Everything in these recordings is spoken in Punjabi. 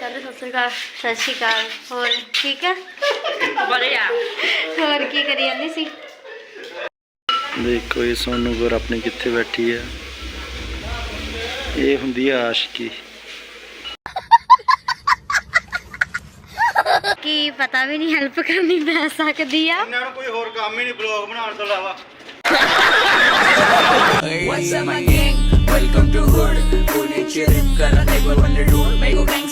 ਅਕਾਲ ਸਤਿ ਸ਼੍ਰੀ ਅਕਾਲ ਸਤਿ ਸ਼੍ਰੀ ਅਕਾਲ। ਹੋਰ ਠੀਕ ਹੈ? ਵਧੀਆ। ਹੋਰ ਕੀ ਕਰੀ ਜਾਂਦੀ ਸੀ? ਦੇਖੋ ਇਹ ਸੋਨੂ ਗੁਰ ਆਪਣੀ ਕਿੱਥੇ ਬੈਠੀ ਹੈ? ਇਹ ਹੁੰਦੀ ਆ ਆਸ਼ਕੀ। ਕੀ ਪਤਾ ਵੀ ਨਹੀਂ ਹੈਲਪ ਕਰਨੀ ਪੈ ਸਕਦੀ ਆ। ਇਹਨਾਂ ਨੂੰ ਕੋਈ ਹੋਰ ਕੰਮ ਹੀ ਨਹੀਂ ਬਲੌਗ ਬਣਾਉਣ ਤੋਂ ਇਲਾਵਾ। What's up, my gang? Welcome to Hood. Pune chirp kara never wonder do. Mego gang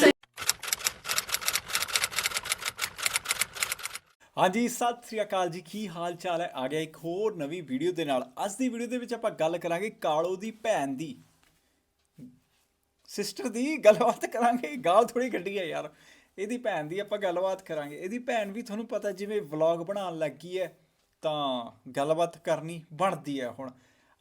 ਹਾਂਜੀ, ਸਤਿ ਸ੍ਰੀ ਅਕਾਲ ਜੀ। ਕੀ ਹਾਲ ਚਾਲ ਹੈ? ਆ ਗਿਆ ਇੱਕ ਹੋਰ ਨਵੀਂ ਵੀਡੀਓ ਦੇ ਨਾਲ। ਅੱਜ ਦੀ ਵੀਡੀਓ ਦੇ ਵਿੱਚ ਆਪਾਂ ਗੱਲ ਕਰਾਂਗੇ ਕਾਲੋ ਦੀ ਭੈਣ ਦੀ। ਸਿਸਟਰ ਦੀ ਗੱਲਬਾਤ ਕਰਾਂਗੇ। ਗਾਲ ਥੋੜੀ ਗੱਡੀ ਹੈ ਯਾਰ। ਇਹਦੀ ਭੈਣ ਦੀ ਆਪਾਂ ਗੱਲਬਾਤ ਕਰਾਂਗੇ। ਇਹਦੀ ਭੈਣ ਵੀ ਤੁਹਾਨੂੰ ਪਤਾ ਜਿਵੇਂ ਵਲੌਗ ਬਣਾਉਣ ਲੱਗੀ ਹੈ, ਤਾਂ ਗੱਲਬਾਤ ਕਰਨੀ ਬਣਦੀ ਹੈ ਹੁਣ।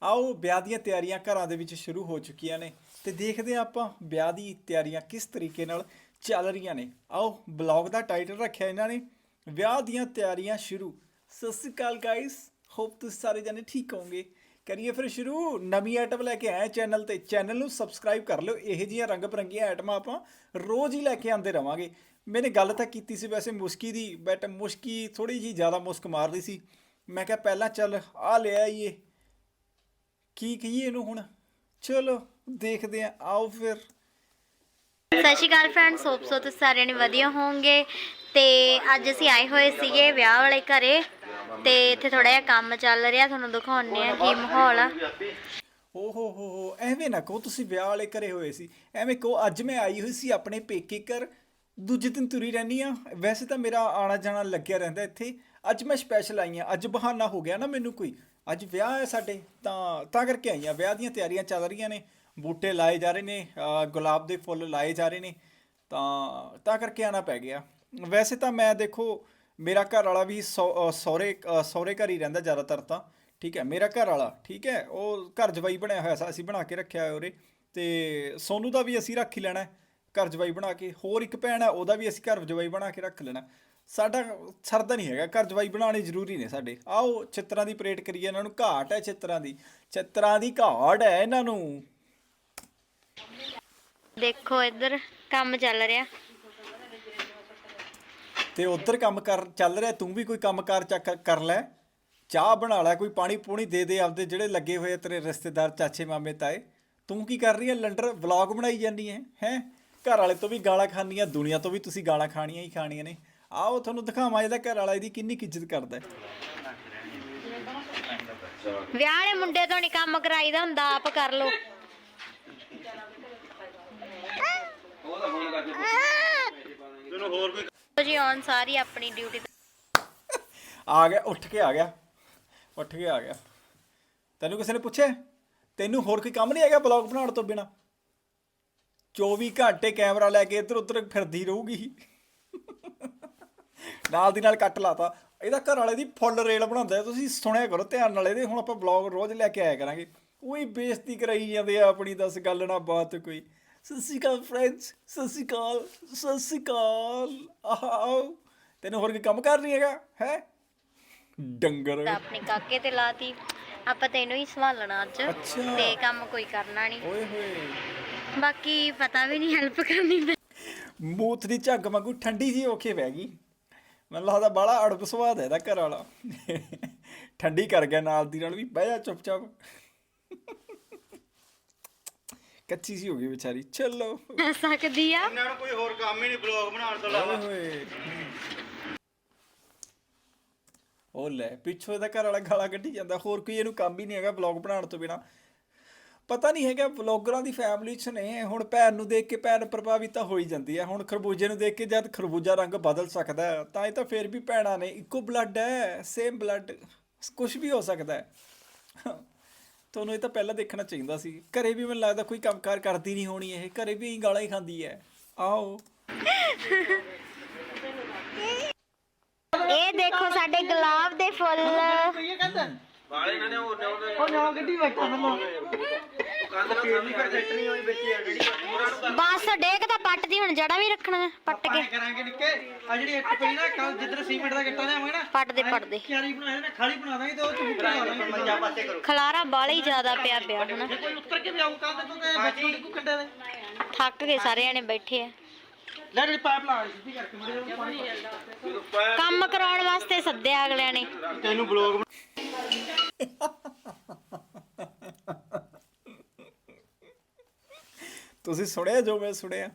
ਆਓ, ਵਿਆਹ ਦੀਆਂ ਤਿਆਰੀਆਂ ਘਰਾਂ ਦੇ ਵਿੱਚ ਸ਼ੁਰੂ ਹੋ ਚੁੱਕੀਆਂ ਨੇ ਤੇ ਦੇਖਦੇ ਹਾਂ ਆਪਾਂ ਵਿਆਹ ਦੀ ਤਿਆਰੀਆਂ ਕਿਸ ਤਰੀਕੇ ਨਾਲ ਚੱਲ ਰਹੀਆਂ ਨੇ। ਆਓ ਵਲੌਗ ਦਾ ਟਾਈਟਲ ਰੱਖਿਆ ਇਹਨਾਂ ਨੇ। ਵਿਆਹ ਦੀਆਂ ਤਿਆਰੀਆਂ ਸ਼ੁਰੂ। ਸਤਿ ਸ਼੍ਰੀ ਅਕਾਲ ਗਾਇਸ ਹੋਪ ਤੁਸੀਂ ਸਾਰੇ ਜਣੇ ਠੀਕ ਹੋਵੋਗੇ। ਕਰੀਏ ਫਿਰ ਸ਼ੁਰੂ। ਨਵੀਂ ਆਈਟਮ ਲੈ ਕੇ ਆਏ ਚੈਨਲ ਤੇ। ਚੈਨਲ ਨੂੰ ਸਬਸਕ੍ਰਾਈਬ ਕਰ ਲਿਓ। ਇਹੋ ਜਿਹੀਆਂ ਰੰਗ ਬਰੰਗੀਆਂ ਆਈਟਮਾਂ ਆਪਾਂ ਰੋਜ਼ ਹੀ ਲੈ ਕੇ ਆਉਂਦੇ ਰਵਾਂਗੇ। ਮੈਨੇ ਗੱਲ ਤਾਂ ਕੀਤੀ ਸੀ ਵੈਸੇ ਮੁਸਕੀ ਦੀ ਬਟ ਮੁਸਕੀ ਥੋੜੀ ਜੀ ਜ਼ਿਆਦਾ ਮੁਸਕ ਮਾਰ ਰਹੀ ਸੀ। ਮੈਂ ਕਿਹਾ ਪਹਿਲਾਂ ਚੱਲ ਆ ਲਿਆ ਆਈਏ। ਕੀ ਕਹੀਏ ਇਹਨੂੰ ਹੁਣ? ਚਲੋ, ਦੇਖਦੇ ਆ ਆਓ ਫਿਰ। ਸਤਿ ਸ਼੍ਰੀ ਅਕਾਲ ਫਰੈਂਡਸ ਹੋਪ ਸੋ ਤੁਸੀਂ ਸਾਰਿਆਂ ਨੇ ਵਧੀਆ ਹੋਵੋਗੇ। ਤੇ ਅੱਜ ਅਸੀਂ ਆਏ ਹੋਏ ਸੀਗੇ ਵਿਆਹ ਵਾਲੇ ਘਰੇ ਤੇ ਇੱਥੇ ਥੋੜਾ ਜਿਹਾ ਕੰਮ ਚੱਲ ਰਿਹਾ, ਤੁਹਾਨੂੰ ਦਿਖਾਉਂਦੇ ਆ ਕੀ ਮਾਹੌਲ ਆ। ਓ ਹੋ ਹੋ ਹੋ ਐਵੇਂ ਨਾ ਕਹੋ ਤੁਸੀਂ ਵਿਆਹ ਵਾਲੇ ਘਰੇ ਹੋਏ ਸੀ, ਐਵੇਂ ਕਹੋ ਅੱਜ ਮੈਂ ਆਈ ਹੋਈ ਸੀ ਆਪਣੇ ਪੇਕੇ ਘਰ, ਦੂਜੇ ਦਿਨ ਤੁਰੀ ਰਹਿੰਦੀ ਆ ਵੈਸੇ ਤਾਂ ਮੇਰਾ ਆਣਾ ਜਾਣਾ ਲੱਗਿਆ ਰਹਿੰਦਾ ਇੱਥੇ, ਅੱਜ ਮੈਂ ਸਪੈਸ਼ਲ ਆਈ ਆ ਅੱਜ ਬਹਾਨਾ ਹੋ ਗਿਆ ਨਾ ਮੈਨੂੰ ਕੋਈ, ਅੱਜ ਵਿਆਹ ਹੈ ਸਾਡੇ, ਤਾਂ ਤਾਂ ਕਰਕੇ ਆਈ ਆ ਵਿਆਹ ਦੀਆਂ ਤਿਆਰੀਆਂ ਚੱਲ ਰਹੀਆਂ ਨੇ, ਬੂਟੇ ਲਾਏ ਜਾ ਰਹੇ ਨੇ ਗੁਲਾਬ ਦੇ ਫੁੱਲ ਲਾਏ ਜਾ ਰਹੇ ਨੇ, ਤਾਂ ਤਾਂ ਕਰਕੇ ਆਣਾ ਪੈ ਗਿਆ। ਵੈਸੇ ਤਾਂ ਮੈਂ ਦੇਖੋ, ਮੇਰਾ ਘਰ ਵਾਲਾ ਵੀ ਸੌ- ਅਹ ਸਹੁਰੇ ਘਰ ਹੀ ਰਹਿੰਦਾ ਜ਼ਿਆਦਾਤਰ ਤਾਂ, ਠੀਕ ਹੈ, ਮੇਰਾ ਘਰ ਵਾਲਾ ਠੀਕ ਹੈ, ਉਹ ਘਰ ਜਵਾਈ ਬਣਿਆ ਹੋਇਆ ਸੀ, ਅਸੀਂ ਬਣਾ ਕੇ ਰੱਖਿਆ ਹੋਇਆ ਉਰੇ, ਤੇ ਸੋਨੂ ਦਾ ਵੀ ਅਸੀਂ ਰੱਖ ਹੀ ਲੈਣਾ, ਘਰ ਜਵਾਈ ਬਣਾ ਕੇ, ਹੋਰ ਇੱਕ ਭੈਣ ਹੈ, ਉਹਦਾ ਵੀ ਅਸੀਂ ਘਰ ਜਵਾਈ ਬਣਾ ਕੇ ਰੱਖ ਲੈਣਾ, ਸਾਡਾ ਸਰਦਾ ਨਹੀਂ ਹੈਗਾ, ਘਰ ਜਵਾਈ ਬਣਾਉਣੇ ਜ਼ਰੂਰੀ ਨੇ ਸਾਡੇ, ਆਓ ਚਿੱਤਰਾਂ ਦੀ ਪਰੇਡ ਕਰੀਏ ਇਹਨਾਂ ਨੂੰ, ਘਾਟ ਹੈ ਚਿੱਤਰਾਂ ਦੀ ਚਿੱਤਰਾਂ ਦੀ ਘਾਟ ਹੈ ਇਹਨਾਂ ਨੂੰ। ਦੇਖੋ ਇੱਧਰ ਕੰਮ ਚੱਲ ਰਿਹਾ। ਤੇ ਉਧਰ ਕੰਮ ਕਰ ਚੱਲ ਰਿਹਾ ਤੂੰ ਵੀ ਕੋਈ ਕੰਮ ਕਾਰ ਚੱਕ ਕਰ ਲੈ। ਚਾਹ ਬਣਾ ਲੈ ਕੋਈ ਪਾਣੀ ਪੂਣੀ ਦੇ ਦੇ ਆਪਦੇ ਜਿਹੜੇ ਲੱਗੇ ਹੋਏ ਆ ਤੇਰੇ ਰਿਸ਼ਤੇਦਾਰ ਚਾਚੇ ਮਾਮੇ ਤਾਏ। ਤੂੰ ਕੀ ਕਰ ਰਹੀ ਹੈ ਲੰਡਰ ਵਲੌਗ ਬਣਾਈ ਜਾਂਦੀ ਹੈ ਹੈ? ਘਰ ਵਾਲੇ ਤੋਂ ਵੀ ਗਾਲਾਂ ਖਾਣੀਆਂ ਦੁਨੀਆ ਤੋਂ ਵੀ ਤੁਸੀਂ ਗਾਲਾਂ ਖਾਣੀਆਂ ਹੀ ਖਾਣੀਆਂ ਨੇ। ਆਓ ਤੁਹਾਨੂੰ ਦਿਖਾਵਾਂ ਇਹਦਾ ਘਰ ਵਾਲਾ ਇਹਦੀ ਕਿੰਨੀ ਇੱਜ਼ਤ ਕਰਦਾ। ਵਿਆਹ ਵਾਲੇ ਮੁੰਡੇ ਤੋਂ ਨਹੀਂ ਕੰਮ ਕਰਾਈਦਾ ਹੁੰਦਾ ਆਪ ਕਰ ਲੋ ਤੈਨੂੰ ਹੋਰ ਕੋਈ ਜੀ ਔਨ ਸਾਰੀ ਆਪਣੀ ਡਿਊਟੀ ਆ ਗਿਆ, ਉੱਠ ਕੇ ਆ ਗਿਆ। ਉੱਠ ਕੇ ਆ ਗਿਆ। ਤੈਨੂੰ ਕਿਸੇ ਨੇ ਪੁੱਛਿਆ? ਤੈਨੂੰ ਹੋਰ ਕੋਈ ਕੰਮ ਨਹੀਂ ਹੈਗਾ ਬਲੌਗ ਬਣਾਉਣ ਤੋਂ ਬਿਨਾ? 24 ਘੰਟੇ ਕੈਮਰਾ ਲੈ ਕੇ ਇੱਧਰ ਉੱਧਰ ਫਿਰਦੀ ਰਹੂਗੀ। ਨਾਲ ਦੀ ਨਾਲ ਕੱਟ ਲਾਤਾ। ਇਹਦਾ ਘਰ ਵਾਲੇ ਦੀ ਫੁੱਲ ਰੇਲ ਬਣਾਉਂਦਾ ਤੁਸੀਂ ਸੁਣਿਆ ਕਰੋ, ਧਿਆਨ ਨਾਲ ਇਹਦੇ। ਹੁਣ ਆਪਾਂ ਬਲੌਗ ਰੋਜ਼ ਲੈ ਕੇ ਆਇਆ ਕਰਾਂਗੇ। ਉਹੀ ਬੇਇੱਜ਼ਤੀ ਕਰਾਈ ਜਾਂਦੇ ਆ ਆਪਣੀ, ਦੱਸ ਗੱਲ ਨਾ ਬਾਤ ਕੋਈ। ਸਤਿ ਸ਼੍ਰੀ ਅਕਾਲ ਫਰੈਂਡਸ ਸਤਿ ਸ਼੍ਰੀ ਅਕਾਲ ਸਤਿ ਸ਼੍ਰੀ ਅਕਾਲ। ਆਓ ਤੈਨੂੰ ਹੋਰ ਕੋਈ ਕੰਮ ਕਰ ਨਹੀਂ ਹੈਗਾ ਹੈ? ਡੰਗਰ। ਤਾਂ ਆਪਣੇ ਕਾਕੇ ਤੇ ਲਾਤੀ ਆਪਾਂ ਤੈਨੂੰ ਹੀ ਸੰਭਾਲਣਾ ਅੱਜ। ਅੱਛਾ। ਤੇ ਕੰਮ ਕੋਈ ਕਰਨਾ ਨਹੀਂ। ਓਏ ਹੋਏ। ਬਾਕੀ ਪਤਾ ਵੀ ਨਹੀਂ ਹੈਲਪ ਕਰਨੀ ਪੈ ਮੂਤ ਦੀ ਝੱਗ ਵਾਂਗੂ ਠੰਡੀ ਜੀ ਔਖੇ ਪੈ ਗਈ। ਮੈਨੂੰ ਲੱਗਦਾ ਬਾਲਾ ਅੜਬ ਹੈ ਇਹਦਾ ਘਰ ਵਾਲਾ ਠੰਡੀ ਕਰ ਗਿਆ ਨਾਲ ਦੀ ਨਾਲ ਵੀ ਬਹਿ ਜਾ ਚੁੱਪਚਾਪ। ਕੱਚੀ ਸੀ ਹੋ ਗਈ ਵਿਚਾਰੀ ਚਲੋ। ਸਕਦੀ ਆ? ਇਹਨਾਂ ਨੂੰ ਕੋਈ ਹੋਰ ਕੰਮ ਹੀ ਨਹੀਂ ਬਲੌਗ ਬਣਾਉਣ ਤੋਂ ਇਲਾਵਾ। ਓਏ। ਉਹ ਲੈ ਪਿੱਛੋਂ ਇਹਦਾ ਘਰ ਵਾਲਾ ਗਾਲਾਂ ਕੱਢੀ ਜਾਂਦਾ ਹੋਰ ਕੋਈ ਇਹਨੂੰ ਕੰਮ ਹੀ ਨਹੀਂ ਹੈਗਾ ਵਲੌਗ ਬਣਾਉਣ ਤੋਂ ਬਿਨਾ। ਪਤਾ ਨਹੀਂ ਹੈਗਾ ਵਲੌਗਰਾਂ ਦੀ ਫੈਮਿਲੀ 'ਚ ਨੇ ਹੁਣ ਭੈਣ ਨੂੰ ਦੇਖ ਕੇ ਭੈਣ ਪ੍ਰਭਾਵਿਤ ਤਾਂ ਹੋ ਹੀ ਜਾਂਦੀ ਹੈ ਹੁਣ ਖਰਬੂਜੇ ਨੂੰ ਦੇਖ ਕੇ ਜਦ ਖਰਬੂਜਾ ਰੰਗ ਬਦਲ ਸਕਦਾ ਹੈ, ਤਾਂ ਇਹ ਤਾਂ ਫੇਰ ਵੀ ਭੈਣਾਂ ਨੇ ਇੱਕੋ ਬਲੱਡ ਹੈ ਸੇਮ ਬਲੱਡ ਕੁਝ ਵੀ ਹੋ ਸਕਦਾ ਹੈ। ਤੁਹਾਨੂੰ ਇਹ ਤਾਂ ਪਹਿਲਾਂ ਦੇਖਣਾ ਚਾਹੀਦਾ ਸੀ। ਘਰੇ ਵੀ ਮੈਨੂੰ ਲੱਗਦਾ ਕੋਈ ਕੰਮਕਾਰ ਕਰਦੀ ਨਹੀਂ ਹੋਣੀ ਇਹ। ਘਰੇ ਵੀ ਗਾਲਾਂ ਹੀ ਖਾਂਦੀ ਹੈ ਆਓ। ਇਹ ਦੇਖੋ ਸਾਡੇ ਗੁਲਾਬ ਦੇ ਫੁੱਲ। ਬਸ ਡੇਕ ਤਾਂ ਪੱਟਦੀ ਹੁਣ ਜੜਾ ਵੀ ਰੱਖਣਾ ਪੱਟ ਕੇ। ਕਰਾਂਗੇ ਨਿੱਕੇ ਆ ਜਿਹੜੀ ਇੱਕ ਪਈ ਨਾ ਕੱਲ ਜਿੱਧਰ ਸੀਮੈਂਟ ਦਾ ਗੱਟਾ ਲਿਆਵਾਂਗੇ ਨਾ ਪੱਟਦੇ ਪੱਟਦੇ ਕਿਆਰੀ ਬਣਾਇਆ ਨਾ ਖਾਲੀ ਬਣਾ ਦਾਂਗੇ ਤੇ ਉਹ ਚ ਬੂਟੇ ਲਾ ਦਾਂਗੇ ਮੰਜਾ ਪਾਸੇ ਕਰੋ। ਖਲਾਰਾ ਬਾਲਾ ਹੀ ਜ਼ਿਆਦਾ ਪਿਆ ਪਿਆ ਹੁਣ। ਕੋਈ ਉੱਤਰ ਕੇ ਵੀ ਆਊ ਕੱਲ ਤੇ ਤੂੰ ਤੇ ਬੱਚੂ ਕੰਡੇ ਦੇ? ਥੱਕ ਗਏ ਸਾਰੇ ਜਣੇ ਬੈਠੇ ਆ। ਲੈ ਜਿਹੜੀ ਪਾਈਪ ਲਾ ਸਿੱਧੀ ਕਰਕੇ ਮੜੇ ਪਾਣੀ ਕੰਮ ਕਰਾਉਣ ਵਾਸਤੇ ਸੱਦਿਆ ਅਗਲਿਆਂ ਨੇ। ਤੈਨੂੰ ਬਲੌਗ ਤੁਸੀਂ ਸੁਣਿਆ ਜੋ ਮੈਂ ਸੁਣਿਆ?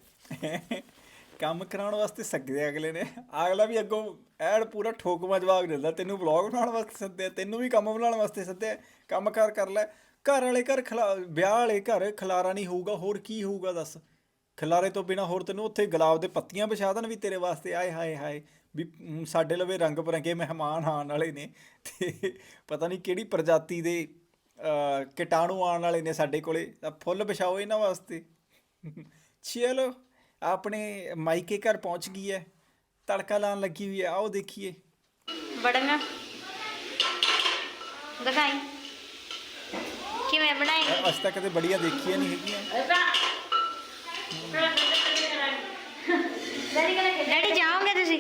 ਕੰਮ ਕਰਾਉਣ ਵਾਸਤੇ ਸੱਦੇ ਅਗਲੇ ਨੇ। ਅਗਲਾ ਵੀ ਅੱਗੋਂ ਐਡ ਪੂਰਾ ਠੋਕਵਾ ਜਵਾਬ ਦਿੰਦਾ, ਤੈਨੂੰ ਵਲੌਗ ਬਣਾਉਣ ਵਾਸਤੇ ਸੱਦਿਆ, ਤੈਨੂੰ ਵੀ ਕੰਮ ਬਣਾਉਣ ਵਾਸਤੇ ਸੱਦਿਆ, ਕੰਮ ਕਾਰ ਕਰ ਲੈ। ਘਰ ਵਾਲੇ ਘਰ ਖਲਾ, ਵਿਆਹ ਵਾਲੇ ਘਰ ਖਲਾਰਾ ਨਹੀਂ ਹੋਊਗਾ, ਹੋਰ ਕੀ ਹੋਊਗਾ ਦੱਸ? ਖਲਾਰੇ ਤੋਂ ਬਿਨਾ ਹੋਰ ਤੈਨੂੰ ਉੱਥੇ ਗੁਲਾਬ ਦੇ ਪੱਤੀਆਂ ਵਿਛਾ ਦੇਣ ਵੀ ਤੇਰੇ ਵਾਸਤੇ। ਆਏ ਹਾਏ ਹਾਏ, ਵੀ ਸਾਡੇ ਲਵੇ ਰੰਗ ਬਰੰਗੇ ਮਹਿਮਾਨ ਆਉਣ ਵਾਲੇ ਨੇ ਤੇ ਪਤਾ ਨਹੀਂ ਕਿਹੜੀ ਪ੍ਰਜਾਤੀ ਦੇ ਕੀਟਾਣੂ ਆਉਣ ਵਾਲੇ ਨੇ ਸਾਡੇ ਕੋਲੇ। ਤਾਂ ਫੁੱਲ ਵਿਛਾਓ ਇਹਨਾਂ ਵਾਸਤੇ। ਚਲੋ ਆਪਣੇ ਮਾਈਕੇ ਘਰ ਪਹੁੰਚ ਗਈ ਹੈ। ਤੜਕਾ ਲਾਉਣ ਲੱਗੀ ਹੋਈ ਹੈ। ਆਓ ਦੇਖੀਏ। ਬੜੀਆਂ ਦਿਖਾਈ। ਕਿਵੇਂ ਬਣਾਏਗੀ ਅੱਜ ਤੱਕ ਕਦੇ ਬੜੀਆਂ ਦੇਖੀਆਂ ਨਹੀਂ ਹੈਗੀਆਂ। ਡੈਡੀ ਜਾਓਗੇ ਤੁਸੀਂ?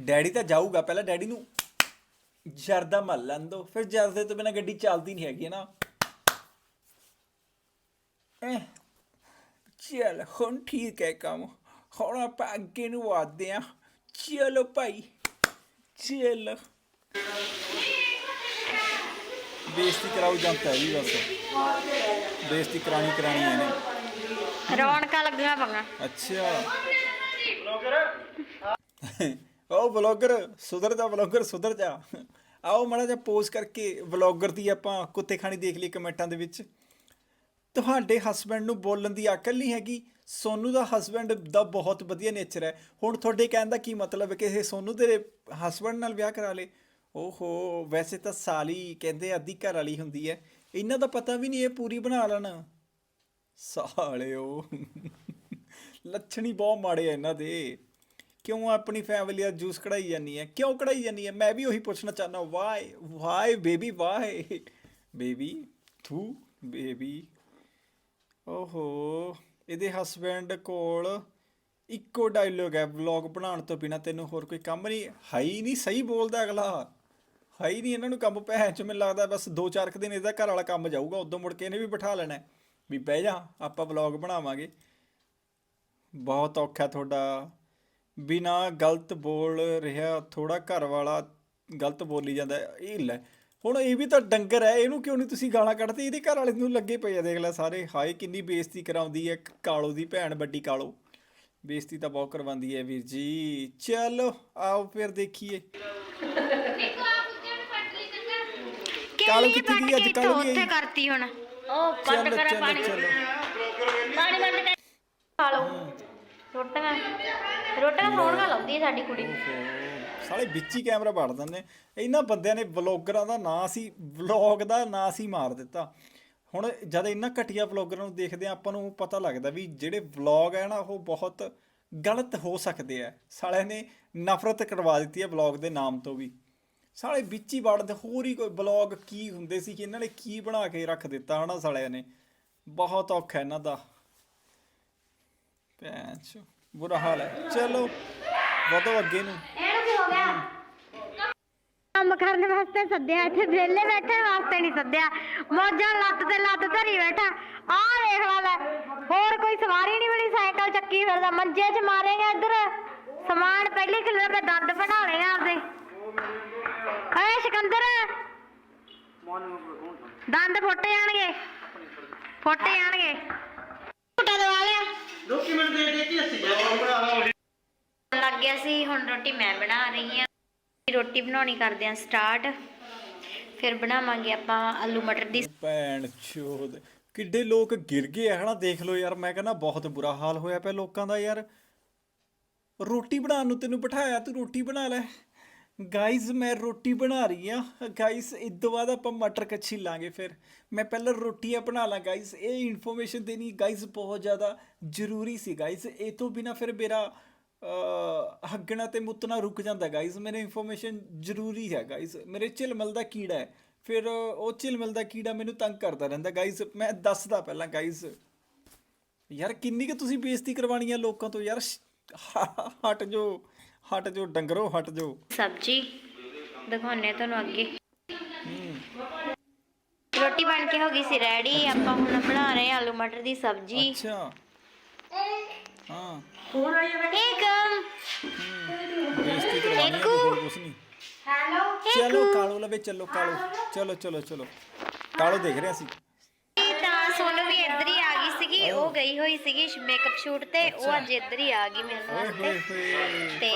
ਡੈਡੀ ਤਾਂ ਜਾਊਗਾ। ਪਹਿਲਾਂ ਡੈਡੀ ਨੂੰ ਜਰਦਾ ਮੱਲ ਲੈਣ ਦੋ ਫਿਰ ਜਰਦੇ ਤੋਂ ਬਿਨਾ ਗੱਡੀ ਚੱਲਦੀ ਨਹੀਂ ਹੈਗੀ ਨਾ। ਐ ਚਲ ਹੁਣ ਠੀਕ ਹੈ ਕੰਮ। ਹੁਣ ਆਪਾਂ ਅੱਗੇ ਨੂੰ ਵਧਦੇ ਆ ਚਲੋ ਭਾਈ ਚਲ। ਬੇਇੱਜ਼ਤੀ ਕਰਾਉ ਜਾਂਦਾ ਵੀ ਬਸ। ਬੇਇੱਜ਼ਤੀ ਕਰਾਣੀ ਕਰਾਣੀ ਹੈ ਨੇ ਰੌਣਕਾਂ ਲੱਗੀਆਂ ਪੰਗਾ ਅੱਛਾ। ਉਹ ਵਲੌਗਰ ਸੁਧਰ ਜਾ ਵਲੌਗਰ ਸੁਧਰ ਜਾ। ਆਓ ਮਾੜਾ ਜਿਹਾ ਪੋਜ਼ ਕਰਕੇ ਵਲੌਗਰ ਦੀ ਆਪਾਂ ਕੁੱਤੇ ਖਾਣੀ ਦੇਖ ਲਈ ਕਮੈਂਟਾਂ ਦੇ ਵਿੱਚ। ਤੁਹਾਡੇ ਹਸਬੰਡ ਨੂੰ ਬੋਲਣ ਦੀ ਅਕਲ ਨਹੀਂ ਹੈਗੀ। ਸੋਨੂ ਦਾ ਹਸਬੰਡ ਦਾ ਬਹੁਤ ਵਧੀਆ ਨੇਚਰ ਹੈ। ਹੁਣ ਤੁਹਾਡੇ ਕਹਿਣ ਦਾ ਕੀ ਮਤਲਬ ਹੈ ਕਿ ਇਹ ਸੋਨੂ ਤੇਰੇ ਹਸਬੰਡ ਨਾਲ ਵਿਆਹ ਕਰਾ ਲੇ? ਓਹੋ, ਵੈਸੇ ਤਾਂ ਸਾਲੀ ਕਹਿੰਦੇ ਅੱਧੀ ਘਰ ਵਾਲੀ ਹੁੰਦੀ ਹੈ। ਇਹਨਾਂ ਦਾ ਪਤਾ ਵੀ ਨਹੀਂ ਇਹ ਪੂਰੀ ਬਣਾ ਲੈਣ। ਸਾਲਿਓ। ਲੱਛਣੀ ਬਹੁਤ ਮਾੜੇ ਆ ਇਹਨਾਂ ਦੇ। ਕਿਉਂ ਆਪਣੀ ਫੈਮਿਲੀ ਦਾ ਜੂਸ ਕਢਾਈ ਜਾਨੀ ਹੈ? ਕਿਉਂ ਕਢਾਈ ਜਾਨੀ ਹੈ? ਮੈਂ ਵੀ ਉਹੀ ਪੁੱਛਣਾ ਚਾਹਨਾ why why baby why baby ਥੂ baby ਓਹੋ, ਇਹਦੇ ਹਸਬੈਂਡ ਕੋਲ ਇੱਕੋ ਡਾਇਲੋਗ ਹੈ ਵਲੌਗ ਬਣਾਉਣ ਤੋਂ ਬਿਨਾ, ਤੈਨੂੰ ਹੋਰ ਕੋਈ ਕੰਮ ਨਹੀਂ ਹੈ ਹੀ ਨਹੀਂ, ਸਹੀ ਬੋਲਦਾ ਅਗਲਾ। ਹਾਈ ਨਹੀਂ, ਇਹਨਾਂ ਨੂੰ ਕੰਮ ਭੈਣ ਚ ਮੈਨੂੰ ਲੱਗਦਾ ਬਸ 2-4 ਦਿਨ ਇਹਦਾ ਘਰ ਵਾਲਾ ਕੰਮ ਜਾਊਗਾ, ਉਦੋਂ ਮੁੜ ਕੇ ਇਹਨੇ ਵੀ ਬਿਠਾ ਲੈਣਾ ਵੀ ਬਹਿ ਜਾ, ਆਪਾਂ ਵਲੌਗ ਬਣਾਵਾਂਗੇ। ਬਹੁਤ ਔਖਾ ਤੁਹਾਡਾ। ਬਿਨਾ ਗਲਤ ਬੋਲ ਰਿਹਾ ਥੋੜਾ ਘਰ ਵਾਲਾ ਗਲਤ ਬੋਲੀ ਜਾਂਦਾ ਇਹ ਲੈ ਹੁਣ ਇਹ ਵੀ ਤਾਂ ਡੰਗਰ ਹੈ ਇਹਨੂੰ ਕਿਉਂ ਨਹੀਂ ਤੁਸੀਂ ਗਾਲਾਂ ਕੱਢਦੇ ਇਹਦੇ ਘਰ ਵਾਲੇ ਨੂੰ ਲੱਗੇ ਪਏ ਆ ਦੇਖ ਲੈ ਸਾਰੇ ਹਾਏ ਕਿੰਨੀ ਬੇਇੱਜ਼ਤੀ ਕਰਾਉਂਦੀ ਹੈ ਕਾਲੋ ਦੀ ਭੈਣ ਵੱਡੀ ਕਾਲੋ ਬੇਇੱਜ਼ਤੀ ਤਾਂ ਬਹੁਤ ਕਰਵਾਉਂਦੀ ਹੈ ਵੀਰ ਜੀ ਚਲੋ ਆਓ ਫਿਰ ਦੇਖੀਏ ਕਾਲੋ ਕਿੱਥੇ ਗਈ ਅੱਜ? ਕਾਲੋ ਨਹੀਂ ਉੱਥੇ? ਕਰਤੀ ਹੁਣ ਉਹ ਪੱਟ ਚਲੋ ਕਰਾ ਪਾਣੀ ਪਾਣੀ ਵੱਟ ਕੇ ਖਾ ਲਓ ਰੋਟੀਆਂ ਰੋਟੀਆਂ ਸੋਹਣੀਆਂ ਲਾਉਂਦੀ ਹੈ ਸਾਡੀ ਕੁੜੀ ਸਾਲੇ ਵਿੱਚ ਹੀ ਕੈਮਰਾ ਵੜ ਦਿੰਦੇ। ਇਹਨਾਂ ਬੰਦਿਆਂ ਨੇ ਵਲੌਗਰਾਂ ਦਾ ਨਾਂ ਸੀ, ਵਲੌਗ ਦਾ ਨਾਂ ਸੀ ਮਾਰ ਦਿੱਤਾ। ਹੁਣ ਜਦ ਇਹਨਾਂ ਘਟੀਆ ਵਲੌਗਰਾਂ ਨੂੰ ਦੇਖਦੇ ਆ ਆਪਾਂ ਨੂੰ ਪਤਾ ਲੱਗਦਾ ਵੀ ਜਿਹੜੇ ਵਲੌਗ ਹੈ ਨਾ, ਉਹ ਬਹੁਤ ਗਲਤ ਹੋ ਸਕਦੇ ਆ। ਸਾਲਿਆਂ ਨੇ ਨਫ਼ਰਤ ਕਰਵਾ ਦਿੱਤੀ ਹੈ ਵਲੌਗ ਦੇ ਨਾਮ ਤੋਂ ਵੀ। ਸਾਲੇ ਵਿੱਚ ਹੀ ਵੜਦੇ, ਹੋਰ ਹੀ ਕੋਈ ਵਲੌਗ ਕੀ ਹੁੰਦੇ ਸੀ ਕਿ ਇਹਨਾਂ ਨੇ ਕੀ ਬਣਾ ਕੇ ਰੱਖ ਦਿੱਤਾ ਹਨਾ ਸਾਲਿਆਂ ਨੇ। ਬਹੁਤ ਔਖਾ ਇਹਨਾਂ ਦਾ। ਭੈਣ ਚੋ, ਬੁਰਾ ਹਾਲ ਹੈ। ਚਲੋ, ਵਧੋ ਅੱਗੇ ਨੂੰ। ਗਿਆ। ਕੰਮ ਕਰਨ ਵਾਸਤੇ ਸੱਦਿਆ, ਇੱਥੇ ਵਿਹਲੇ ਬੈਠਣ ਵਾਸਤੇ ਨਹੀਂ ਸੱਦਿਆ। ਮੌਜਾਂ ਲੱਤ ਤੇ ਲੱਤ ਧਰੀ ਬੈਠਾ। ਆਹ ਦੇਖ ਲੈ ਲੈ, ਹੋਰ ਕੋਈ ਸਵਾਰੀ ਨਹੀਂ ਮਿਲੀ, ਸਾਈਕਲ ਚੱਕੀ ਫਿਰਦਾ। ਮੰਜੇ 'ਚ ਮਾਰੇਗਾ ਇੱਧਰ। ਸਮਾਨ ਪਹਿਲੇ ਕਿਲੋ ਮੈਂ ਦੰਦ ਬਣਾ ਲੇਗਾ ਆਪਦੇ। ਏ ਸਿਕੰਦਰ, ਦੰਦ ਫੁੱਟ ਜਾਣਗੇ। ਫੁੱਟ ਜਾਣਗੇ। ਝੂਟਾ ਦਵਾ ਲਿਆ। ਡਾਕੂਮੈਂਟ ਦੇ ਦੇ ਕੇ ਅਸੀਂ। ਜਾ ਲੱਗ ਗਿਆ ਸੀ, ਹੁਣ ਰੋਟੀ ਮੈਂ ਬਣਾ ਰਹੀ ਹਾਂ। ਰੋਟੀ ਬਣਾਉਣੀ ਕਰਦੇ ਹਾਂ ਸਟਾਰਟ ਫਿਰ ਬਣਾਵਾਂਗੇ ਆਪਾਂ ਆਲੂ ਮਟਰ ਦੀ ਭੈਣ ਚੋਦ, ਕਿੱਡੇ ਲੋਕ ਗਿਰ ਗਏ ਹਨਾ? ਦੇਖ ਲਓ ਯਾਰ, ਮੈਂ ਕਹਿੰਦਾ ਬਹੁਤ ਬੁਰਾ ਹਾਲ ਹੋਇਆ ਪਿਆ ਲੋਕਾਂ ਦਾ ਯਾਰ। ਰੋਟੀ ਬਣਾਉਣ ਨੂੰ ਤੈਨੂੰ ਬਿਠਾਇਆ, ਤੂੰ ਰੋਟੀ ਬਣਾ ਲੈ। ਗਾਇਜ਼ ਮੈਂ ਰੋਟੀ ਬਣਾ ਰਹੀ ਆ ਗਾਇਜ਼ ਇਸ ਬਾਅਦ ਆਪਾਂ ਮਟਰ ਕੱਚੀ ਲਾਂਗੇ ਫਿਰ। ਮੈਂ ਪਹਿਲਾਂ ਰੋਟੀਆਂ ਬਣਾ ਲਾਂ ਗਾਇਜ਼ ਇਹ ਇਨਫੋਰਮੇਸ਼ਨ ਦੇਣੀ ਗਾਇਜ਼ ਬਹੁਤ ਜ਼ਿਆਦਾ ਜ਼ਰੂਰੀ ਸੀ ਗਾਇਜ਼ ਇਹ ਤੋਂ ਬਿਨਾ ਫਿਰ ਮੇਰਾ ਹੱਗਣਾ ਤੇ ਮੁੱਤਣਾ ਰੁਕ ਜਾਂਦਾ ਗਾਇਜ਼ ਮੇਰੇ ਇਨਫੋਰਮੇਸ਼ਨ ਜ਼ਰੂਰੀ ਹੈ ਗਾਇਜ਼ ਮੇਰੇ ਝਿਲਮਲ ਦਾ ਕੀੜਾ ਹੈ। ਫਿਰ ਉਹ ਝਿਲਮਲ ਦਾ ਕੀੜਾ ਮੈਨੂੰ ਤੰਗ ਕਰਦਾ ਰਹਿੰਦਾ ਗਾਇਜ਼ ਮੈਂ ਦੱਸਦਾ ਪਹਿਲਾਂ ਗਾਇਜ਼ ਯਾਰ ਕਿੰਨੀ ਕਿ ਤੁਸੀਂ ਬੇਇੱਜ਼ਤੀ ਕਰਵਾਣੀ ਆ ਲੋਕਾਂ ਤੋਂ ਯਾਰ ਹਟ ਜੋ ਹਟ ਜੋ ਡੰਗਰੋ ਹਟ ਜੋ। ਸਬਜੀ ਦਿਖਾਉਣੇ ਤੁਹਾਨੂੰ ਅੱਗੇ। ਰੋਟੀ ਬਣ ਕੇ ਹੋ ਗਈ ਸੀ ਰੈਡੀ ਆਪਾਂ ਹੁਣ ਬਣਾ ਰਹੇ ਆਲੂ ਮਟਰ ਦੀ ਸਬਜ਼ੀ। ਅੱਛਾ। ਹਾਂ ਏਕਮ ਬੇਇੱਜ਼ਤੀ ਕਰਵਾਉਣੀ ਹੈ ਇੱਕੂ। ਹੋਰ ਕੁਛ ਨਹੀਂ ਚਲੋ ਕਾਲੋ ਲਵੇ ਚਲੋ ਕਾਲੋ ਚਲੋ ਚਲੋ ਚਲੋ ਕਾਲੋ ਦੇਖ ਰਿਹਾ ਸੀ ਤਾਂ ਸੋਨੂ ਵੀ ਇੱਧਰ ਹੀ ਆ ਗਈ ਸੀਗੀ ਉਹ ਗਈ ਹੋਈ ਸੀਗੀ ਮੇਕਅਪ ਸ਼ੂਟ ਤੇ ਉਹ ਅੱਜ ਇੱਧਰ ਹੀ ਆ ਗਈ ਮਿਲਣ ਓਏ ਹੋਏ ਵਾਸਤੇ ਹੋਏ। ਤੇ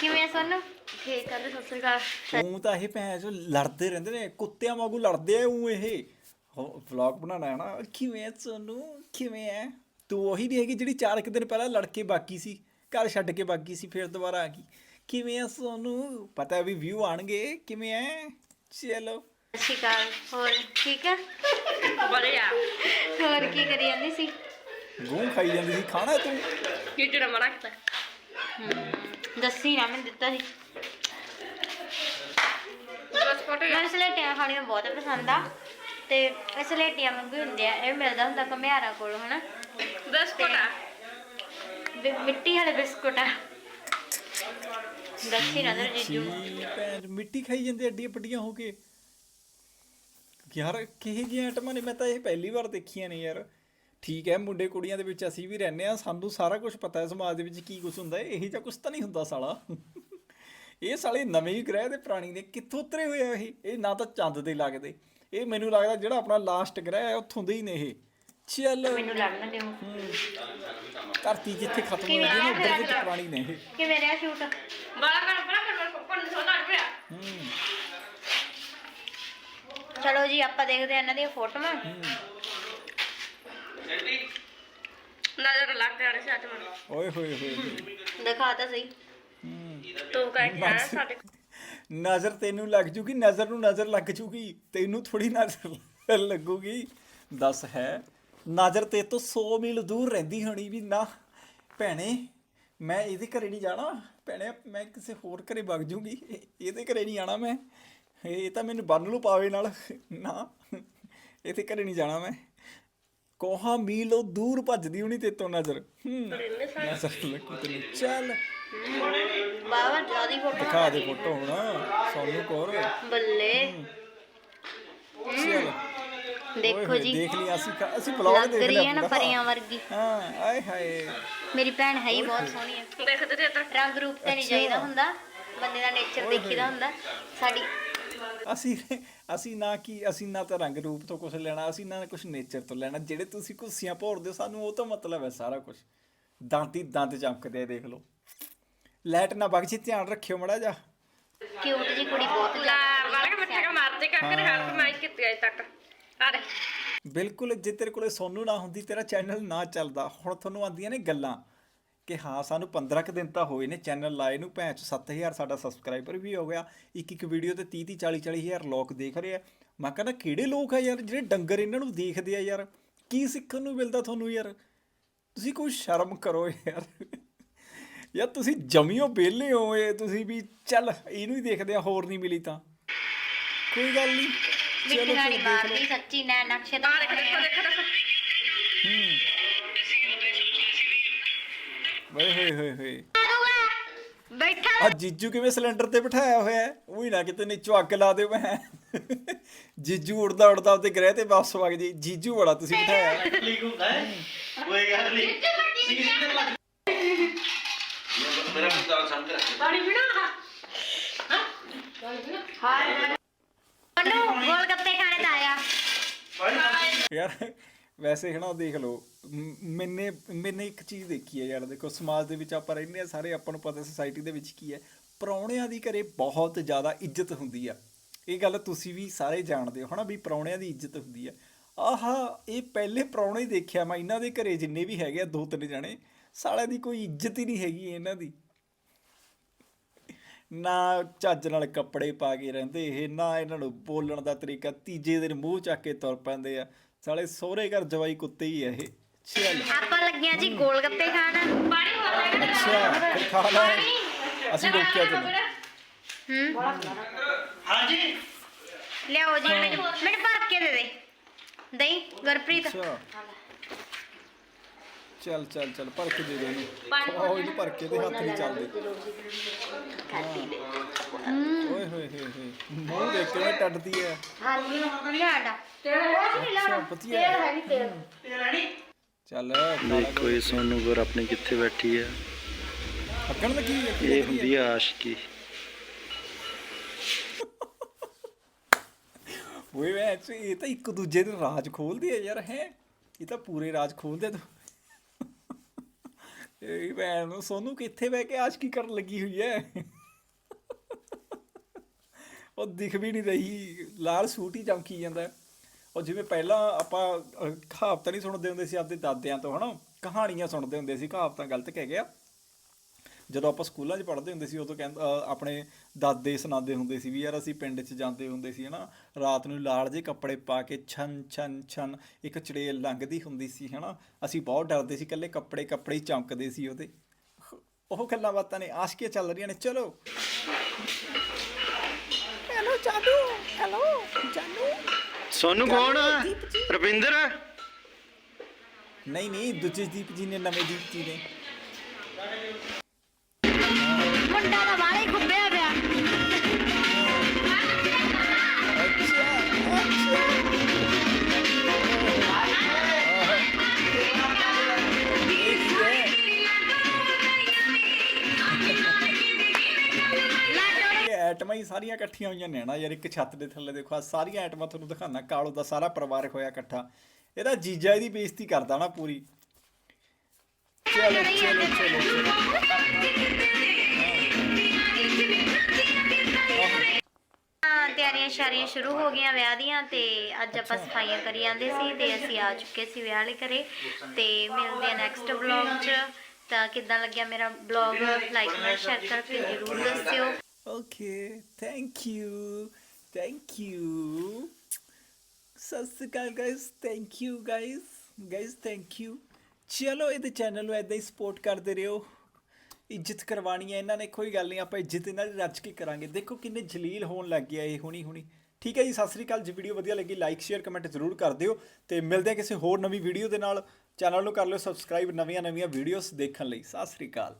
ਕਿਵੇਂ ਆ ਸੋਨੂ? ਠੀਕ ਕਰ ਸਤਿ ਸ੍ਰੀ ਅਕਾਲ। ਉਹ ਤਾਂ ਇਹ ਭੈਣ ਜੋ ਲੜਦੇ ਰਹਿੰਦੇ ਨੇ ਕੁੱਤਿਆਂ ਵਾਂਗੂ ਲੜਦੇ ਆ ਉਹ ਇਹ। ਵਲੌਗ ਬਣਾਉਣਾ ਹੈ ਨਾ ਕਿਵੇਂ ਐ ਸੋਨੂੰ? ਕਿਵੇਂ ਐ ਤੂੰ ਉਹੀ ਨਹੀਂ ਹੈਗੀ ਜਿਹੜੀ ਚਾਰ ਕੁ ਦਿਨ ਪਹਿਲਾਂ ਲੜ ਕੇ ਬਾਕੀ ਸੀ ਘਰ ਛੱਡ ਕੇ ਬਾਕੀ ਸੀ ਫਿਰ ਦੁਬਾਰਾ ਆ ਗਈ। ਕਿਵੇਂ ਐ ਸੋਨੂੰ? ਪਤਾ ਵੀ ਵਿਊ ਆਣਗੇ ਕਿਵੇਂ ਐ ਚਲੋ। ਸਤਿ ਸ਼੍ਰੀ ਅਕਾਲ ਹੋਰ ਠੀਕ ਆ ਬੜਿਆ। ਹੋਰ ਕੀ ਕਰੀ ਜਾਂਦੀ ਸੀ? ਗੂੰ ਖਾਈ ਜਾਂਦੀ ਸੀ ਖਾਣਾ ਤੂੰ? ਦੱਸੀ ਨਾ ਮੈਂ ਦਿੱਤਾ ਸੀ। ਮੈਨੂੰ ਸਲੇਟੀਆਂ ਖਾਣੀਆਂ ਬਹੁਤ ਪਸੰਦ ਆ। ਤੇ ਇਹ ਸਲੇਟੀਆਂ ਵਾਂਗੂ ਹੁੰਦੇ ਆ ਇਹ ਮਿਲਦਾ ਹੁੰਦਾ ਘਮਿਆਰਾਂ ਕੋਲ ਹਨਾ? ਬਿਸਕੁਟ? ਆ ਮਿੱਟੀ ਵਾਲੇ ਬਿਸਕੁਟ। ਆ ਦੱਸੀ ਨਾ ਜੀਜੂ। ਛੀ ਭੈਣ ਮਿੱਟੀ ਖਾਈ ਜਾਂਦੇ ਅੱਡੀਆਂ ਪੱਡੀਆਂ ਹੋ ਕੇ। ਯਾਰ ਕਿਹੇ ਜਿਹੀਆਂ ਆਈਟਮਾਂ ਨੇ ਮੈਂ ਤਾਂ ਇਹ ਪਹਿਲੀ ਵਾਰ ਦੇਖੀਆਂ ਨੇ ਯਾਰ। ਠੀਕ ਹੈ ਮੁੰਡੇ ਕੁੜੀਆਂ ਦੇ ਵਿੱਚ ਅਸੀਂ ਵੀ ਰਹਿੰਦੇ ਆ ਸਾਨੂੰ ਸਾਰਾ ਕੁਝ ਪਤਾ ਹੈ ਸਮਾਜ ਦੇ ਵਿੱਚ ਕੀ ਕੁਝ ਹੁੰਦਾ ਹੈ ਇਹੀ ਜਿਹਾ ਕੁਝ ਤਾਂ ਨਹੀਂ ਹੁੰਦਾ ਸਾਲਾ। ਇਹ ਸਾਲੇ ਨਵੇਂ ਹੀ ਗ੍ਰਹਿ ਦੇ ਪ੍ਰਾਣੀ ਨੇ ਕਿੱਥੋਂ ਉਤਰੇ ਹੋਏ ਆ ਇਹ? ਇਹ ਨਾ ਤਾਂ ਚੰਦ ਤੇ ਲੱਗਦੇ। ਇਹ ਮੈਨੂੰ ਲੱਗਦਾ ਜਿਹੜਾ ਆਪਣਾ ਲਾਸਟ ਗ੍ਰਹਿ ਹੈ ਉੱਥੋਂ ਦੇ ਹੀ ਨੇ ਇਹ। ਚੱਲ। ਮੈਨੂੰ ਲੜਨ ਦਿਓ ਧਰਤੀ ਜਿੱਥੇ ਖਤਮ ਹੋ ਹੈ ਨਾ ਉੱਧਰ ਦੇ ਪ੍ਰਾਣੀ ਨੇ ਇਹ। ਕਿਵੇਂ ਰਿਹਾ ਸ਼ੂਟ? ਹੂੰ। ਚਲੋ ਜੀ ਆਪਾਂ ਦੇਖਦੇ ਆ ਇਹਨਾਂ ਦੀਆਂ ਫੋਟੋਆਂ। ਨਜ਼ਰ ਲੱਗ ਜਾਣੀ ਸੀ ਅੱਜ ਮੈਨੂੰ ਓਏ ਹੋਏ ਹੋਏ ਦਿਖਾ ਤਾਂ ਸਹੀ। ਤੂੰ ਕਹਿ ਕੇ ਆਇਆ ਸਾਡੇ ਨਜ਼ਰ ਤੈਨੂੰ ਲੱਗ ਜੂਗੀ ਨਜ਼ਰ ਨੂੰ ਨਜ਼ਰ ਲੱਗ ਜੂਗੀ ਤੈਨੂੰ ਥੋੜੀ ਨਜ਼ਰ ਲੱਗੂਗੀ। ਦੱਸ ਹੈ ਨਜ਼ਰ ਤੇ ਤੋਂ 100 ਮੀਲ ਦੂਰ ਰਹਿੰਦੀ ਹੋਣੀ ਵੀ ਨਾ। ਭੈਣੇ ਮੈਂ ਇਹਦੇ ਘਰੇ ਨਹੀਂ ਜਾਣਾ। ਭੈਣੇ ਮੈਂ ਕਿਸੇ ਹੋਰ ਘਰੇ ਵਗ ਜੂਗੀ। ਇਹ- ਇਹਦੇ ਘਰੇ ਨਹੀਂ ਜਾਣਾ ਮੈਂ। ਇਹ ਤਾਂ ਮੈਨੂੰ ਬੰਨ ਲੂ ਪਾਵੇ ਨਾਲ। ਨਾ ਇਹਦੇ ਘਰੇ ਨਹੀਂ ਜਾਣਾ ਮੈਂ। ਕੋਹਾ ਮੀਲ ਉਹ ਦੂਰ ਭੱਜਦੀ ਹੋਣੀ ਤੇ ਤੋਂ ਨਜ਼ਰ। ਹੂੰ। ਨਜ਼ਰ ਲੱਗੂ ਤੈਨੂੰ। ਚੱਲ। ਬਾਬਾ ਜਿਆਦੀ ਫੋਟੋ ਦਿਖਾ ਦੇ ਫੋਟੋ ਹੁਣ ਸੋਨੂੰ ਕੋਰ। ਬੱਲੇ। ਦੇਖੋ ਜੀ। ਦੇਖ ਲਈ ਅਸੀਂ ਅਸੀਂ ਬਲੌਗ ਲੱਗ ਦੇਖ ਰਹੀ ਲਿਆ ਹੈ ਨਾ ਪੂਰਾ। ਪਰੀਆਂ ਵਰਗੀ। ਹਾਂ ਆਏ ਹਾਏ। ਮੇਰੀ ਭੈਣ ਹੈ ਹੀ ਬਹੁਤ ਸੋਹਣੀ ਹੈ। ਦੇਖਦੇ ਤੇ ਤਾਂ। ਰੰਗ ਰੂਪ ਤੇ ਨਹੀਂ। ਜਾਈਦਾ ਹੁੰਦਾ। ਬੰਦੇ ਦਾ ਨੇਚਰ ਦੇਖੀਦਾ ਹੁੰਦਾ। ਸਾਡੀ ਅਸੀਂ ਅਸੀਂ ਨਾ ਕੀ ਅਸੀਂ ਨਾ ਤਾਂ ਰੰਗ ਰੂਪ ਤੋਂ ਕੁਝ ਲੈਣਾ ਅਸੀਂ ਨਾ ਕੁਝ ਨੇਚਰ ਤੋਂ ਲੈਣਾ। ਜਿਹੜੇ ਤੁਸੀਂ ਕੁੱਸੀਆਂ ਭੋਰਦੇ ਹੋ ਸਾਨੂੰ ਉਹ ਤੋਂ ਮਤਲਬ ਹੈ ਸਾਰਾ ਕੁਝ ਦਾਂਤੀ ਦੰਦ ਚਮਕਦੇ ਆ ਦੇਖ ਲਓ। ਲਾਈਟ ਨਾ ਬਗ ਜੀ ਧਿਆਨ ਰੱਖਿਓ ਮੜਾ ਜਾ ਕਿਊਟ ਜੀ ਕੁੜੀ ਬਹੁਤ ਲਾ ਜ਼ਿਆਦਾ ਵਾਲਾ ਕੇ ਮਿੱਠਾ ਕਾ ਮਾਰਦੇ ਕਰ ਕਰ ਹਰ ਮਾਈ ਕੀਤੀ ਅਜੇ ਤੱਕ। ਆ ਦੇ ਬਿਲਕੁਲ ਜੇ ਤੇਰੇ ਕੋਲੇ ਸੋਨੂ ਨਾ ਹੁੰਦੀ ਤੇਰਾ ਚੈਨਲ ਨਾ ਚੱਲਦਾ। ਹੁਣ ਤੁਹਾਨੂੰ ਆਉਂਦੀਆਂ ਨੇ ਗੱਲਾਂ ਕਿ ਹਾਂ ਸਾਨੂੰ 15 ਕੁ ਦਿਨ ਤਾਂ ਹੋਏ ਨੇ ਚੈਨਲ ਲਾਏ ਨੂੰ। ਭੈਣ ਚ 7000 ਸਾਡਾ ਸਬਸਕ੍ਰਾਈਬਰ ਵੀ ਹੋ ਗਿਆ। ਇੱਕ ਇੱਕ ਵੀਡੀਓ ਤੇ 30 30 40 40 ਹਜ਼ਾਰ ਲੋਕ ਦੇਖ ਰਹੇ ਆ। ਮੈਂ ਕਹਿੰਦਾ ਕਿਹੜੇ ਲੋਕ ਆ ਯਾਰ ਜਿਹੜੇ ਡੰਗਰ ਇਹਨਾਂ ਨੂੰ ਦੇਖਦੇ ਆ ਯਾਰ? ਕੀ ਸਿੱਖਣ ਨੂੰ ਮਿਲਦਾ ਤੁਹਾਨੂੰ ਯਾਰ? ਤੁਸੀਂ ਕੋਈ ਸ਼ਰਮ ਕਰੋ ਯਾਰ। ਯਾਰ ਤੁਸੀਂ ਜਮਿਓ ਬੇਲੇ ਹੋ ਇਹ ਤੁਸੀਂ ਵੀ ਚੱਲ ਇਹਨੂੰ ਹੀ ਦੇਖਦੇ ਆ ਹੋਰ ਨਹੀਂ ਮਿਲੀ ਤਾਂ। ਕੋਈ ਗੱਲ ਨਹੀਂ ਚਲੋ ਫਿਰ ਹੀ ਦੇਖ ਲਓ। ਮਾਰਦੀ ਸੱਚੀ ਨੈ ਨਕਸ਼ੇ ਤਾਂ ਆ ਦੇਖ ਦੇਖੋ ਦੇਖੋ। ਦੇਖੋ ਓਏ ਹੋਏ ਹੋਏ ਹੋਏ। ਬੈਠਾ ਆ ਜੀਜੂ ਕਿਵੇਂ ਸਿਲੰਡਰ ਤੇ ਬਿਠਾਇਆ ਹੋਇਆ ਹੈ? ਉਹ ਹੀ ਨਾ ਕਿਤੇ ਨੀਚੋਂ ਅੱਗ ਲਾ ਦਿਓ ਮੈਂ। ਜੀਜੂ ਉੜਦਾ ਉੜਦਾ ਉੱਤੇ ਗ੍ਰਹਿ ਤੇ ਵਾਪਸ ਵਗ ਜੀ ਜੀਜੂ ਬੜਾ ਤੁਸੀਂ ਬਿਠਾਇਆ। ਹੈ। ਲੀਕ ਹੁੰਦਾ ਹੈ। ਕੋਈ ਗੱਲ ਨਹੀਂ। ਸੀਜ਼ਨ ਤੇ ਲੱਗ ਉਹਨੂੰ ਗੋਲ ਗੱਪੇ ਖਾਣੇ ਤਾਂ ਆਇਆ। ਯਾਰ ਵੈਸੇ ਹਨਾ ਦੇਖ ਲਓ ਮੈਨੇ ਮੈਨੇ ਇੱਕ ਚੀਜ਼ ਦੇਖੀ ਹੈ ਯਾਰ ਦੇਖੋ ਸਮਾਜ ਦੇ ਵਿੱਚ ਆਪਾਂ ਰਹਿੰਦੇ ਆ ਸਾਰੇ ਆਪਾਂ ਨੂੰ ਪਤਾ ਸੋਸਾਇਟੀ ਦੇ ਵਿੱਚ ਕੀ ਹੈ। ਪ੍ਰਾਹੁਣਿਆਂ ਦੀ ਘਰੇ ਬਹੁਤ ਜ਼ਿਆਦਾ ਇੱਜ਼ਤ ਹੁੰਦੀ ਆ। ਇਹ ਗੱਲ ਤੁਸੀਂ ਵੀ ਸਾਰੇ ਜਾਣਦੇ ਹੋ ਹਨਾ ਵੀ ਪ੍ਰਾਹੁਣਿਆਂ ਦੀ ਇੱਜ਼ਤ ਹੁੰਦੀ ਆ। ਆਹਾ ਇਹ ਪਹਿਲੇ ਪ੍ਰਾਹੁਣੇ ਹੀ ਦੇਖਿਆ ਮੈਂ ਇਹਨਾਂ ਦੇ ਘਰੇ ਜਿੰਨੇ ਵੀ ਹੈਗੇ ਆ ਦੋ ਤਿੰਨ ਜਣੇ ਸਾਲਿਆਂ ਦੀ ਕੋਈ ਇੱਜ਼ਤ ਹੀ ਨਹੀਂ ਹੈਗੀ ਇਹਨਾਂ ਦੀ। ਨਾ ਚੱਜ ਨਾਲ ਕੱਪੜੇ ਪਾ ਕੇ ਰਹਿੰਦੇ ਇਹ ਨਾ ਇਹਨਾਂ ਨੂੰ ਬੋਲਣ ਦਾ ਤਰੀਕਾ ਤੀਜੇ ਦਿਨ ਮੂੰਹ ਚੱਕ ਕੇ ਤੁਰ ਪੈਂਦੇ ਆ। ਸਾਲੇ ਸਹੁਰੇ ਘਰ ਜਵਾਈ ਕੁੱਤੇ ਹੀ ਆ ਇਹ। ਚੱਲ ਆਪਾਂ ਲੱਗੀਆਂ ਜੀ ਗੋਲ ਗੱਪੇ ਖਾਣ। ਪਾਣੀ ਹੋਰ ਅੱਛਾ ਫਿਰ ਖਾ ਲੈ। ਅਸੀਂ ਰੋਕਿਆ ਤੈਨੂੰ। ਹੂੰ। ਹਾਂਜੀ। ਲਿਆਓ ਜੀ ਮੈਨੂੰ ਮੈਨੂੰ ਭਰ ਕੇ ਦੇ ਦੇ। ਦਹੀਂ ਗੁਰਪ੍ਰੀਤ। ਅੱਛਾ। ਚੱਲ ਚੱਲ ਚੱਲ ਭਰ ਕੇ ਦੇ ਦੇ ਇਹਨੂੰ ਖਵਾਓ ਇਹਨੂੰ ਭਰ ਕੇ ਦੇ ਹੱਥ ਨਹੀਂ ਚੱਲਦੇ। ਓਏ ਹੋਏ ਹੋਏ ਹੋਏ। ਮੂੰਹ ਦੇਖ ਕੇ ਟੱਟਦੀ ਹੈ ਲਿਆੜਾ ਚੱਲ। ਦੇਖੋ ਇਹ ਸੋਨੂ ਗੁਰ ਆਪਣੀ ਕਿੱਥੇ ਬੈਠੀ ਆ ਹੱਕਣ ਲੱਗੀ ਹੈ ਕੀ ਇਹ ਹੁੰਦੀ ਆ? ਆਸ਼ਕੀ। ਓਏ ਵੇ ਇਹ ਤਾਂ ਇੱਕ ਦੂਜੇ ਦੇ ਰਾਜ ਖੋਲਦੇ ਆ ਯਾਰ ਹੈ? ਇਹ ਤਾਂ ਪੂਰੇ ਰਾਜ ਖੋਲਦੇ ਤੂੰ। ਇਹ ਭੈਣ ਨੂੰ, ਸੋਨੂੰ ਕਿੱਥੇ ਬਹਿ ਕੇ ਆਸ਼ਕੀ ਕਰਨ ਲੱਗੀ ਹੋਈ ਹੈ ਉਹ ਦਿਖ ਵੀ ਨਹੀਂ ਰਹੀ, ਲਾਲ ਸੂਟ ਹੀ ਚਮਕੀ ਜਾਂਦਾ। ਉਹ ਜਿਵੇਂ ਪਹਿਲਾਂ ਆਪਾਂ ਕਹਾਵਤਾਂ ਨਹੀਂ ਸੁਣਦੇ ਹੁੰਦੇ ਸੀ ਆਪਦੇ ਦਾਦਿਆਂ ਤੋਂ, ਹਨਾ? ਕਹਾਣੀਆਂ ਸੁਣਦੇ ਹੁੰਦੇ ਸੀ, ਕਹਾਵਤਾਂ ਗਲਤ ਕਹਿ ਗਿਆ। ਜਦੋਂ ਆਪਾਂ ਸਕੂਲਾਂ 'ਚ ਪੜ੍ਹਦੇ ਹੁੰਦੇ ਸੀ ਉਦੋਂ ਕਹਿੰਦਾ ਆਪਣੇ ਦਾਦੇ ਸੁਣਾਉਂਦੇ ਹੁੰਦੇ ਸੀ ਵੀ ਯਾਰ ਅਸੀਂ ਪਿੰਡ 'ਚ ਜਾਂਦੇ ਹੁੰਦੇ ਸੀ ਹਨਾ। ਰਾਤ ਨੂੰ ਲਾਲ ਜਿਹੇ ਕੱਪੜੇ ਪਾ ਕੇ ਛਨ ਛਨ ਛਨ ਇੱਕ ਚੜੇਲ ਲੰਘਦੀ ਹੁੰਦੀ ਸੀ ਹਨਾ। ਅਸੀਂ ਬਹੁਤ ਡਰਦੇ ਸੀ ਇਕੱਲੇ ਕੱਪੜੇ ਕੱਪੜੇ ਹੀ ਚਮਕਦੇ ਸੀ ਉਹਦੇ। ਉਹ ਗੱਲਾਂ ਬਾਤਾਂ ਨੇ ਆਸ਼ਕੀਆਂ ਚੱਲ ਰਹੀਆਂ ਨੇ ਚਲੋ। ਹੈਲੋ ਜਾਦੂ ਹੈਲੋ ਜਾਦੂ ਸੋਨੂ ਕੌਣ ਰਵਿੰਦਰ? ਨਹੀਂ ਨਹੀਂ ਦੂਜੇ ਦੀਪ ਜੀ ਨੇ ਨਵੇਂ ਦੀਪ ਜੀ ਨੇ। ਮੁੰਡਾ ਤਾਂ ਖੁੱਬਿਆ ਪਿਆ। ਐਟਮਾਂ ਹੀ ਸਾਰੀਆਂ ਇਕੱਠੀਆਂ ਹੋਈਆਂ ਨੇ ਨਾ ਯਾਰ ਇੱਕ ਛੱਤ ਦੇ ਥੱਲੇ ਦੇਖੋ ਆਹ ਸਾਰੀਆਂ ਐਟਮਾਂ ਤੁਹਾਨੂੰ ਦਿਖਾਣਾ ਕਾਲੋ ਦਾ ਸਾਰਾ ਪਰਿਵਾਰ ਹੋਇਆ ਇਕੱਠਾ। ਇਹਦਾ ਜੀਜਾ ਇਹਦੀ ਬੇਇੱਜ਼ਤੀ ਕਰਦਾ ਨਾ ਪੂਰੀ। ਚਲੋ ਚਲੋ ਚਲੋ। ਤਿਆਰੀਆਂ ਸ਼ਾਰੀਆਂ ਸ਼ੁਰੂ ਹੋ ਗਈਆਂ ਵਿਆਹ ਦੀਆਂ ਤੇ ਅੱਜ ਆਪਾਂ ਸਫਾਈਆਂ ਕਰੀ ਜਾਂਦੇ ਸੀ ਤੇ ਅਸੀਂ ਆ ਚੁੱਕੇ ਸੀ ਵਿਆਹ ਵਾਲੇ ਘਰੇ। ਤੇ ਮਿਲਦੇ ਆ ਨੈਕਸਟ ਵਲੌਗ 'ਚ। ਤਾਂ ਕਿੱਦਾਂ ਲੱਗਿਆ ਮੇਰਾ ਵਲੌਗ ਲਾਈਕ ਨਾਲ ਸ਼ੇਅਰ ਕਰਕੇ ਜ਼ਰੂਰ ਦੱਸਿਓ। Okay thank you thank you ਸਤਿ ਸ਼੍ਰੀ ਅਕਾਲ guys thank you guys guys thank you ਚਲੋ ਇਹਦੇ ਚੈਨਲ ਨੂੰ ਐਦਾਂ ਹੀ ਸਪੋਰਟ ਕਰਦੇ ਰਹੋ। ਇੱਜ਼ਤ ਕਰਵਾਣੀ ਹੈ, ਇਹਨਾਂ ਨੇ ਕੋਈ ਗੱਲ ਨਹੀਂ, ਆਪਾਂ ਇੱਜ਼ਤ ਇਹਨਾਂ ਦੀ ਰੱਜ ਕੇ ਕਰਾਂਗੇ। ਦੇਖੋ ਕਿੰਨੇ ਜਲੀਲ ਹੋਣ ਲੱਗ ਗਿਆ ਇਹ ਹੁਣੀ ਹੁਣੀ। ਠੀਕ ਹੈ ਜੀ, ਸਤਿ ਸ੍ਰੀ ਅਕਾਲ, ਜੀ ਵੀਡੀਓ ਵਧੀਆ ਲੱਗੀ ਲਾਈਕ ਸ਼ੇਅਰ ਕਮੈਂਟ ਜ਼ਰੂਰ ਕਰ ਦਿਓ ਤੇ ਮਿਲਦੇ ਹਾਂ ਕਿਸੇ ਹੋਰ ਨਵੀਂ ਵੀਡੀਓ ਦੇ ਨਾਲ। ਚੈਨਲ ਨੂੰ ਕਰ ਲਿਓ ਸਬਸਕ੍ਰਾਈਬ ਨਵੀਆਂ ਨਵੀਆਂ ਵੀਡੀਓਜ਼ ਦੇਖਣ ਲਈ। ਸਤਿ ਸ੍ਰੀ ਅਕਾਲ।